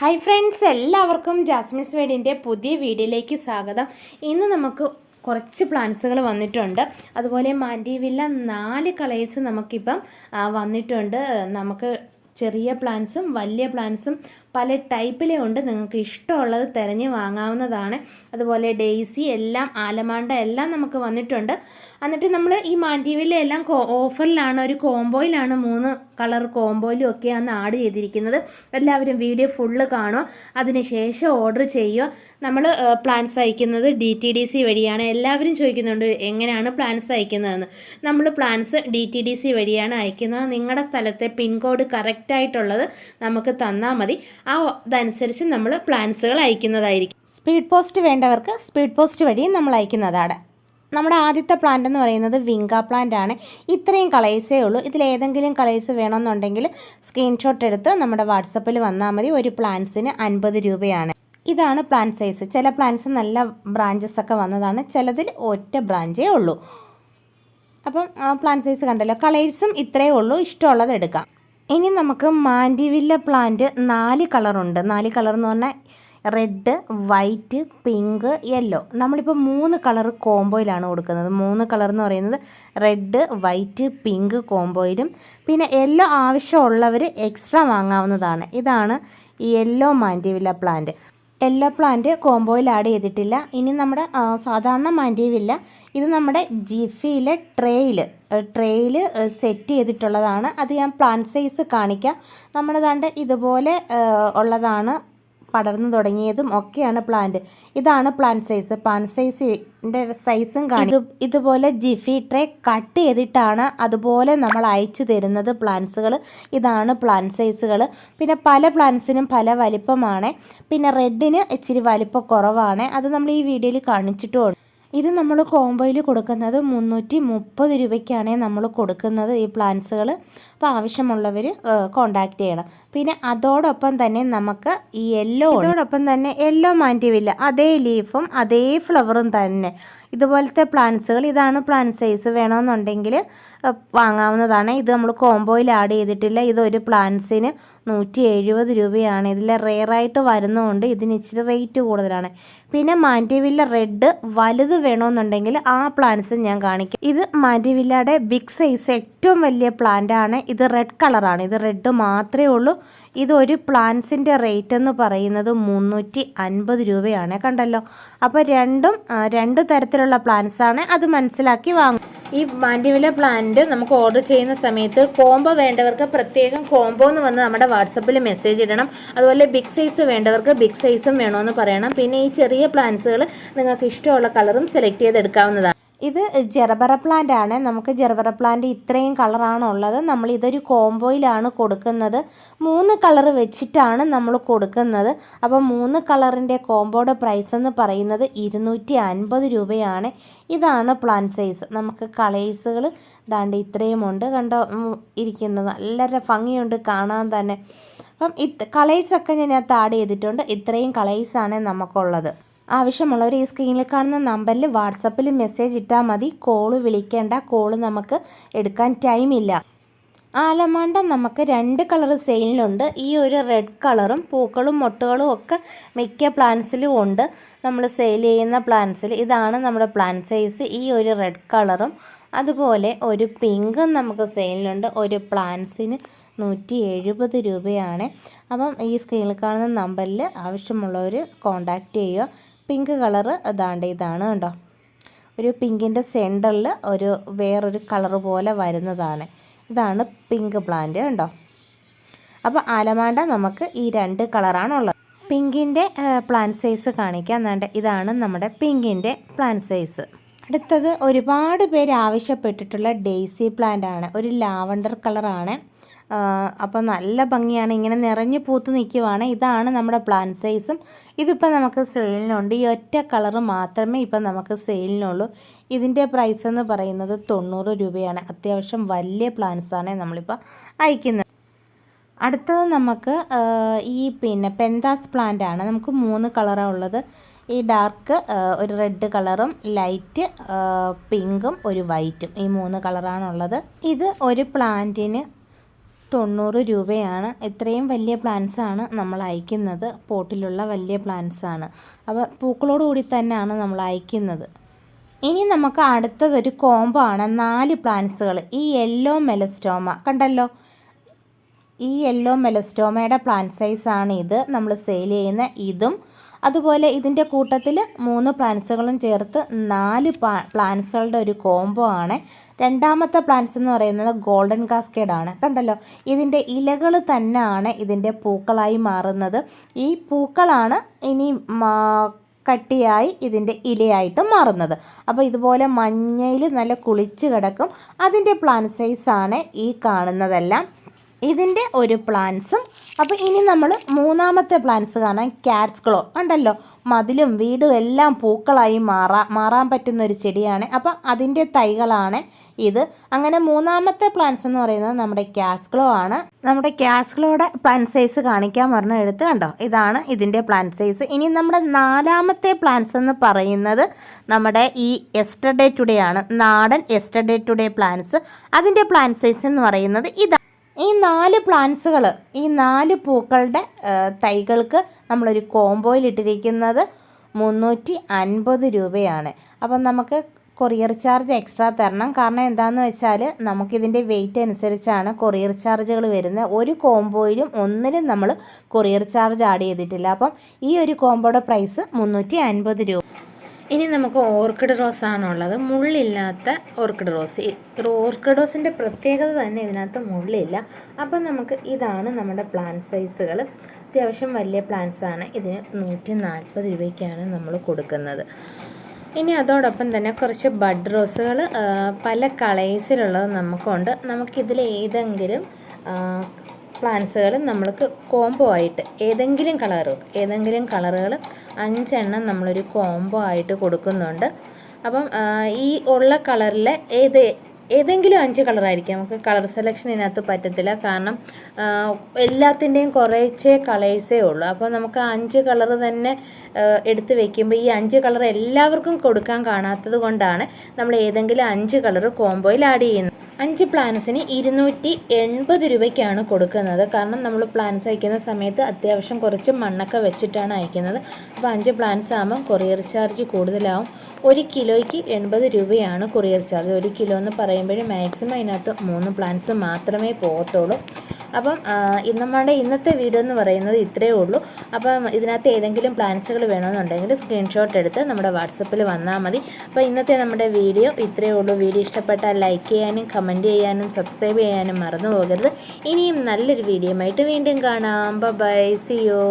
Hi friends എല്ലാവർക്കും ജാസ്മിസ് വേഡിന്റെ പുതിയ വീഡിയോയിലേക്ക് സ്വാഗതം. ഇന്ന് നമുക്ക് കുറച്ച് പ്ലാന്റ്സുകൾ വന്നിട്ടുണ്ട്. അതുപോലെ മാൻഡിവില്ല നാല് കളേഴ്സ് നമുക്കിപ്പം വന്നിട്ടുണ്ട്. നമുക്ക് ചെറിയ പ്ലാന്റ്സും വലിയ പ്ലാന്റ്സും പല ടൈപ്പിലേ ഉണ്ട്. നിങ്ങൾക്ക് ഇഷ്ടമുള്ളത് തിരഞ്ഞ് വാങ്ങാവുന്നതാണ്. അതുപോലെ ഡെയ്സി എല്ലാം ആലമാണ്ട എല്ലാം നമുക്ക് വന്നിട്ടുണ്ട്. എന്നിട്ട് നമ്മൾ ഈ മാൻഡീവിലെല്ലാം കോ ഓഫറിലാണ് ഒരു കോംബോയിലാണ് മൂന്ന് കളർ കോംബോയിലും ഒക്കെ ഒക്കെയാണ് ആഡ് ചെയ്തിരിക്കുന്നത്. എല്ലാവരും വീഡിയോ ഫുള്ള് കാണുക. അതിനുശേഷം ഓർഡർ ചെയ്യുക. നമ്മൾ പ്ലാൻസ് അയക്കുന്നത് ഡി ടി ഡി സി വഴിയാണ്. എല്ലാവരും ചോദിക്കുന്നുണ്ട് എങ്ങനെയാണ് പ്ലാൻസ് അയക്കുന്നതെന്ന്? നമ്മൾ plants D T D C വഴിയാണ് അയക്കുന്നത്. നിങ്ങളുടെ സ്ഥലത്തെ പിൻകോഡ് കറക്റ്റായിട്ടുള്ളത് നമുക്ക് തന്നാൽ മതി. ആ അതനുസരിച്ച് നമ്മൾ പ്ലാൻസുകൾ അയക്കുന്നതായിരിക്കും. സ്പീഡ് പോസ്റ്റ് വേണ്ടവർക്ക് സ്പീഡ് പോസ്റ്റ് വഴിയും നമ്മൾ അയക്കുന്നതാണ്. നമ്മുടെ ആദ്യത്തെ പ്ലാന്റ് എന്ന് പറയുന്നത് വിങ്ക പ്ലാന്റ് ആണ്. ഇത്രയും കളേഴ്സേ ഉള്ളൂ. ഇതിൽ ഏതെങ്കിലും കളേഴ്സ് വേണമെന്നുണ്ടെങ്കിൽ സ്ക്രീൻഷോട്ട് എടുത്ത് നമ്മുടെ വാട്സപ്പിൽ വന്നാൽ മതി. ഒരു പ്ലാന്റ്സിന് അൻപത് രൂപയാണ്. ഇതാണ് പ്ലാന്റ് സൈസ് ചില പ്ലാന്റ്സ് നല്ല ബ്രാഞ്ചസ് ഒക്കെ വന്നതാണ്. ചിലതിൽ ഒറ്റ ബ്രാഞ്ചേ ഉള്ളൂ. അപ്പം പ്ലാന്റ് സൈസ് കണ്ടല്ലോ. കളേഴ്സും ഇത്രയേ ഉള്ളൂ. ഇഷ്ടമുള്ളത് എടുക്കാം. ഇനി നമുക്ക് മാൻഡിവില്ല പ്ലാന്റ് നാല് കളറുണ്ട് നാല് കളർ എന്ന് പറഞ്ഞാൽ റെഡ് വൈറ്റ് പിങ്ക് യെല്ലോ. നമ്മളിപ്പോൾ മൂന്ന് കളർ കോംബോയിലാണ് കൊടുക്കുന്നത്. മൂന്ന് കളർ എന്ന് പറയുന്നത് റെഡ് വൈറ്റ് പിങ്ക് കോംബോയിലും. പിന്നെ യെല്ലോ ആവശ്യമുള്ളവർ എക്സ്ട്രാ വാങ്ങാവുന്നതാണ്. ഇതാണ് ഈ yellow mandevilla plant. Yellow plant കോംബോയിൽ add ചെയ്തിട്ടില്ല. ഇനി നമ്മുടെ സാധാരണ മാൻഡിവില്ല ഇത് നമ്മുടെ ജിഫിയിലെ ട്രേയിൽ ട്രേയിൽ സെറ്റ് ചെയ്തിട്ടുള്ളതാണ്. അത് ഞാൻ പ്ലാന്റ് സൈസ് കാണിക്കാം. നമ്മുടെ ഇതുപോലെ ഉള്ളതാണ്. പടർന്നു തുടങ്ങിയതും ഒക്കെയാണ് പ്ലാന്റ് ഇതാണ് പ്ലാന്റ് സൈസ് പ്ലാന്റ് സൈസിന്റെ സൈസും കാണും ഇതുപോലെ ജിഫി ട്രേ കട്ട് ചെയ്തിട്ടാണ് അതുപോലെ നമ്മൾ അയച്ചു തരുന്നത് പ്ലാന്റ്സുകൾ ഇതാണ് പ്ലാന്റ് സൈസുകൾ പിന്നെ പല പ്ലാന്റ്സിനും പല വലിപ്പമാണ്. പിന്നെ റെഡിന് ഇച്ചിരി വലിപ്പം കുറവാണ്. അത് നമ്മൾ ഈ വീഡിയോയിൽ കാണിച്ചിട്ടുമുണ്ട് ഇത് നമ്മൾ കോംബോയിൽ കൊടുക്കുന്നത് മുന്നൂറ്റി മുപ്പത് രൂപയ്ക്കാണ് നമ്മൾ കൊടുക്കുന്നത് ഈ പ്ലാന്റ്സുകൾ. അപ്പോൾ ആവശ്യമുള്ളവർ കോണ്ടാക്ട് ചെയ്യണം. പിന്നെ അതോടൊപ്പം തന്നെ നമുക്ക് ഈ യെല്ലോ അതോടൊപ്പം തന്നെ യെല്ലോ മാന്റിവില്ല അതേ ലീഫും അതേ ഫ്ലവറും തന്നെ. ഇതുപോലത്തെ പ്ലാന്റ്സുകൾ ഇതാണ് പ്ലാന്റ് സൈസ് വേണമെന്നുണ്ടെങ്കിൽ വാങ്ങാവുന്നതാണ്. ഇത് നമ്മൾ കോംബോയിൽ ആഡ് ചെയ്തിട്ടില്ല. ഇത് ഒരു പ്ലാന്റ്സിന് നൂറ്റി എഴുപത് രൂപയാണ് ഇതിൽ റെയറായിട്ട് വരുന്നതുകൊണ്ട് ഇതിന് ഇച്ചിരി റേറ്റ് കൂടുതലാണ്. പിന്നെ മാന്റിവില്ല റെഡ് വലുത് വേണമെന്നുണ്ടെങ്കിൽ ആ പ്ലാന്റ്സ് ഞാൻ കാണിക്കാം. ഇത് മാന്റിവില്ലയുടെ ബിഗ് സൈസ് ഏറ്റവും വലിയ പ്ലാന്റ് ആണ്. ഇത് റെഡ് കളറാണ് ഇത് റെഡ് മാത്രമേ ഉള്ളൂ. ഇത് പ്ലാൻസിന്റെ റേറ്റ് എന്ന് പറയുന്നത് മുന്നൂറ്റി അൻപത് രൂപയാണ് കണ്ടല്ലോ? അപ്പോൾ രണ്ടും രണ്ട് തരത്തിലുള്ള പ്ലാൻസാണ് അത് മനസ്സിലാക്കി വാങ്ങും. ഈ മാൻഡിവില പ്ലാന്റ് നമുക്ക് ഓർഡർ ചെയ്യുന്ന സമയത്ത് കോംബോ വേണ്ടവർക്ക് പ്രത്യേകം കോംബോ എന്ന് വന്ന് നമ്മുടെ വാട്സപ്പിൽ മെസ്സേജ് ഇടണം. അതുപോലെ ബിഗ് സൈസ് വേണ്ടവർക്ക് ബിഗ് സൈസും വേണമെന്ന് പറയണം. പിന്നെ ഈ ചെറിയ പ്ലാന്റ്സുകൾ നിങ്ങൾക്ക് ഇഷ്ടമുള്ള കളറും സെലക്ട് ചെയ്തെടുക്കാവുന്നതാണ്. ഇത് ജെറബറ പ്ലാന്റ് ആണ്. നമുക്ക് ജെറബറ പ്ലാന്റ് ഇത്രയും കളറാണ് ഉള്ളത്. നമ്മൾ ഇതൊരു കോംബോയിലാണ് കൊടുക്കുന്നത്. മൂന്ന് കളർ വെച്ചിട്ടാണ് നമ്മൾ കൊടുക്കുന്നത്. അപ്പോൾ മൂന്ന് കളറിന്റെ കോംബോയുടെ പ്രൈസ് എന്ന് പറയുന്നത് ഇരുന്നൂറ്റി അൻപത് രൂപയാണ്. ഇതാണ് പ്ലാന്റ് സൈസ് നമുക്ക് കളേഴ്സുകൾ ദാണ്ട് ഇത്രയും ഉണ്ട്. കണ്ടോ? ഇരിക്കുന്നത് നല്ല ഭംഗിയുണ്ട് കാണാൻ തന്നെ. അപ്പം ഇത് കളേഴ്സൊക്കെ ഞാൻ ആഡ് ചെയ്തിട്ടുണ്ട്. ഇത്രയും കളേഴ്സാണ് നമുക്കുള്ളത്. ആവശ്യമുള്ളവർ ഈ സ്ക്രീനിൽ കാണുന്ന നമ്പറിൽ വാട്സപ്പിൽ മെസ്സേജ് ഇട്ടാൽ മതി. കോൾ വിളിക്കേണ്ട. കോൾ നമുക്ക് എടുക്കാൻ ടൈമില്ല ആലമാണ്ട നമുക്ക് രണ്ട് കളർ സെയിലിലുണ്ട് ഈ ഒരു റെഡ് കളറും പൂക്കളും മൊട്ടുകളും ഒക്കെ മിക്ക പ്ലാന്റ്സിലും ഉണ്ട്. നമ്മൾ സെയിൽ ചെയ്യുന്ന പ്ലാന്റ്സിൽ ഇതാണ് നമ്മുടെ പ്ലാന്റ് സൈസ് ഈ ഒരു റെഡ് കളറും അതുപോലെ ഒരു പിങ്കും നമുക്ക് സെയിലിലുണ്ട് ഒരു പ്ലാന്റ്സിന് നൂറ്റി എഴുപത് രൂപയാണ്. അപ്പം ഈ സ്ക്രീനിൽ കാണുന്ന നമ്പറിൽ ആവശ്യമുള്ളവർ കോണ്ടാക്റ്റ് ചെയ്യുക. പിങ്ക് കളറ് ഇതാണ്ട് ഇതാണ് കേട്ടോ ഒരു പിങ്കിന്റെ സെന്ററിൽ ഒരു വേറൊരു കളർ പോലെ വരുന്നതാണ്. ഇതാണ് പിങ്ക് പ്ലാന്റ് കണ്ടോ? അപ്പോൾ ആലമാണ്ട നമുക്ക് ഈ രണ്ട് കളറാണുള്ളത് പിങ്കിന്റെ പ്ലാന്റ് സൈസ് കാണിക്കാം. ഇതാണ് നമ്മുടെ പിങ്കിന്റെ പ്ലാന്റ് സൈസ്. അടുത്തത് ഒരുപാട് പേര് ആവശ്യപ്പെട്ടിട്ടുള്ള ഡെയ്സി പ്ലാന്റ് ആണ്. ഒരു ലാവണ്ടർ കളറാണ്. അപ്പോൾ നല്ല ഭംഗിയാണ്. ഇങ്ങനെ നിറഞ്ഞു പൂത്ത് നിൽക്കുവാണ് ഇതാണ് നമ്മുടെ പ്ലാന്റ് സൈസും. ഇതിപ്പോൾ നമുക്ക് സെയിലിനുണ്ട്. ഈ ഒറ്റ കളറ് മാത്രമേ ഇപ്പം നമുക്ക് സെയിലിനുള്ളൂ. ഇതിന്റെ പ്രൈസ് എന്ന് പറയുന്നത് തൊണ്ണൂറ് രൂപയാണ്. അത്യാവശ്യം വലിയ പ്ലാന്റ്സാണ് നമ്മളിപ്പോൾ അയക്കുന്നത്. അടുത്തത് നമുക്ക് ഈ പിന്നെ പെന്താസ് പ്ലാന്റ് ആണ്. നമുക്ക് മൂന്ന് കളറാണ് ഉള്ളത്. ഈ ഡാർക്ക് ഒരു റെഡ് കളറും ലൈറ്റ് പിങ്കും ഒരു വൈറ്റും ഈ മൂന്ന് കളറാണുള്ളത് ഇത് ഒരു പ്ലാന്റിന് തൊണ്ണൂറ് രൂപയാണ്. ഇത്രയും വലിയ പ്ലാന്റ്സ് ആണ് നമ്മൾ അയക്കുന്നത്. പോട്ടിലുള്ള വലിയ പ്ലാന്റ്സ് ആണ്. അപ്പോൾ പൂക്കളോട് കൂടി തന്നെയാണ് നമ്മൾ അയക്കുന്നത്. ഇനി നമുക്ക് അടുത്തതൊരു കോംബോ ആണ്. നാല് പ്ലാന്റ്സുകൾ ഈ യെല്ലോ മെലസ്റ്റോമ കണ്ടല്ലോ? ഈ യെല്ലോ മെലസ്റ്റോമയുടെ പ്ലാന്റ് സൈസാണ് ഇത്. നമ്മൾ സെയിൽ ചെയ്യുന്ന ഇതും. അതുപോലെ ഇതിന്റെ കൂട്ടത്തിൽ മൂന്ന് പ്ലാന്റ്സുകളും ചേർത്ത് നാല് പ്ലാന്റ്സുകളുടെ ഒരു കോംബോ ആണ്. രണ്ടാമത്തെ പ്ലാന്റ്സ് എന്ന് പറയുന്നത് ഗോൾഡൻ കാസ്കേഡ് ആണ്. കണ്ടല്ലോ? ഇതിന്റെ ഇലകൾ തന്നെയാണ് ഇതിന്റെ പൂക്കളായി മാറുന്നത്. ഈ പൂക്കളാണ് ഇനി കട്ടിയായി ഇതിന്റെ ഇലയായിട്ട് മാറുന്നത്. അപ്പോൾ ഇതുപോലെ മഞ്ഞയിൽ നല്ല കുളിച്ച് കിടക്കും. അതിന്റെ പ്ലാന്റ് സൈസാണ് ഈ കാണുന്നതെല്ലാം. ഇതിന്റെ ഒരു പ്ലാന്റ്സും അപ്പോൾ ഇനി നമ്മൾ മൂന്നാമത്തെ പ്ലാന്റ്സ് കാണാൻ ക്യാറ്റ്സ് ക്ലോ ഉണ്ടല്ലോ മതിലും വീടും എല്ലാം പൂക്കളായി മാറാ മാറാൻ പറ്റുന്ന ഒരു ചെടിയാണ്. അപ്പോൾ അതിന്റെ തൈകളാണ് ഇത്. അങ്ങനെ മൂന്നാമത്തെ പ്ലാന്റ്സ് എന്ന് പറയുന്നത് നമ്മുടെ കാസ്ക്ലോ ആണ്. നമ്മുടെ കാസ്ക്ലോയുടെ പ്ലാന്റ് സൈസ് കാണിക്കാൻ പറഞ്ഞ എടുത്ത് കണ്ടോ? ഇതാണ് ഇതിന്റെ പ്ലാന്റ് സൈസ് ഇനി നമ്മുടെ നാലാമത്തെ പ്ലാന്റ്സ് എന്ന് പറയുന്നത് നമ്മുടെ ഈ എസ്റ്റർഡേ ടുഡേ ആണ്. നാടൻ എസ്റ്റർഡേ ടുഡേ പ്ലാന്റ്സ് അതിന്റെ പ്ലാന്റ് സൈസ് എന്ന് പറയുന്നത് ഇതാണ് ഈ നാല് പ്ലാന്റ്സുകൾ ഈ നാല് പൂക്കളുടെ തൈകൾക്ക് നമ്മളൊരു കോംബോയിൽ ഇട്ടിരിക്കുന്നത് മുന്നൂറ്റി അൻപത് രൂപയാണ്. അപ്പം നമുക്ക് കൊറിയർ ചാർജ് എക്സ്ട്രാ തരണം. കാരണം എന്താണെന്ന് വെച്ചാൽ നമുക്കിതിന്റെ വെയിറ്റ് അനുസരിച്ചാണ് കൊറിയർ ചാർജുകൾ വരുന്നത്. ഒരു കോംബോയിലും ഒന്നിലും നമ്മൾ കൊറിയർ ചാർജ് ആഡ് ചെയ്തിട്ടില്ല. അപ്പം ഈ ഒരു കോംബോയുടെ പ്രൈസ് മുന്നൂറ്റി രൂപ. ഇനി നമുക്ക് ഓർക്കിഡ് റോസ് ആണുള്ളത്. മുള്ളില്ലാത്ത ഓർക്കിഡ് റോസ്. ഓർക്കിഡ് റോസിന്റെ പ്രത്യേകത തന്നെ ഇതിനകത്ത് മുള്ളില്ല. അപ്പം നമുക്ക് ഇതാണ് നമ്മുടെ പ്ലാന്റ് സൈസുകൾ അത്യാവശ്യം വലിയ പ്ലാന്റ്സ് ആണ്. ഇതിന് നൂറ്റി നാൽപ്പത് രൂപയ്ക്കാണ് നമ്മൾ കൊടുക്കുന്നത്. ഇനി അതോടൊപ്പം തന്നെ കുറച്ച് ബഡ് റോസുകൾ പല കളേഴ്സിലുള്ളത് നമുക്കുണ്ട്. നമുക്കിതിൽ ഏതെങ്കിലും പ്ലാന്റ്സുകൾ നമ്മൾക്ക് കോംബോ ആയിട്ട് ഏതെങ്കിലും കളറ് ഏതെങ്കിലും കളറുകൾ അഞ്ചെണ്ണം നമ്മളൊരു കോംബോ ആയിട്ട് കൊടുക്കുന്നുണ്ട്. അപ്പം ഈ ഉള്ള കളറിലെ ഏത് ഏതെങ്കിലും അഞ്ച് കളറായിരിക്കും നമുക്ക് കളർ സെലക്ഷൻ ഇതിനകത്ത് പറ്റത്തില്ല. കാരണം എല്ലാത്തിന്റെയും കുറേച്ചേ കളേഴ്സേ ഉള്ളൂ. അപ്പോൾ നമുക്ക് അഞ്ച് കളർ തന്നെ എടുത്ത് വെക്കുമ്പോൾ ഈ അഞ്ച് കളർ എല്ലാവർക്കും കൊടുക്കാൻ കാണാത്തത് കൊണ്ടാണ് നമ്മൾ ഏതെങ്കിലും അഞ്ച് കളർ കോംബോയിൽ ആഡ് ചെയ്യുന്നത്. അഞ്ച് പ്ലാൻസിന് ഇരുന്നൂറ്റി എൺപത് രൂപയ്ക്കാണ് കൊടുക്കുന്നത്. കാരണം നമ്മൾ പ്ലാൻസ് അയക്കുന്ന സമയത്ത് അത്യാവശ്യം കുറച്ച് മണ്ണൊക്കെ വെച്ചിട്ടാണ് അയക്കുന്നത്. അപ്പോൾ അഞ്ച് പ്ലാൻസ് ആകുമ്പം കൊറിയർ ചാർജ് കൂടുതലാവും. ഒരു കിലോയ്ക്ക് എൺപത് രൂപയാണ് കൊറിയർ ചാർജ് ഒരു കിലോ എന്ന് പറയുമ്പോഴും മാക്സിമം അതിനകത്ത് മൂന്ന് പ്ലാൻസ് മാത്രമേ പോകത്തുള്ളൂ. അപ്പം നമ്മുടെ ഇന്നത്തെ വീഡിയോ എന്ന് പറയുന്നത് ഇത്രയേ ഉള്ളൂ. അപ്പം ഇതിനകത്ത് ഏതെങ്കിലും പ്ലാൻസുകൾ വേണമെന്നുണ്ടെങ്കിൽ സ്ക്രീൻഷോട്ട് എടുത്ത് നമ്മുടെ വാട്സപ്പിൽ വന്നാൽ മതി. അപ്പോൾ ഇന്നത്തെ നമ്മുടെ വീഡിയോ ഇത്രയേ ഉള്ളൂ. വീഡിയോ ഇഷ്ടപ്പെട്ടാൽ ലൈക്ക് ചെയ്യാനും കമന്റ് ചെയ്യാനും സബ്സ്ക്രൈബ് ചെയ്യാനും മറന്നു പോകരുത്. ഇനിയും നല്ലൊരു വീഡിയോ ആയിട്ട് വീണ്ടും കാണാം. By C U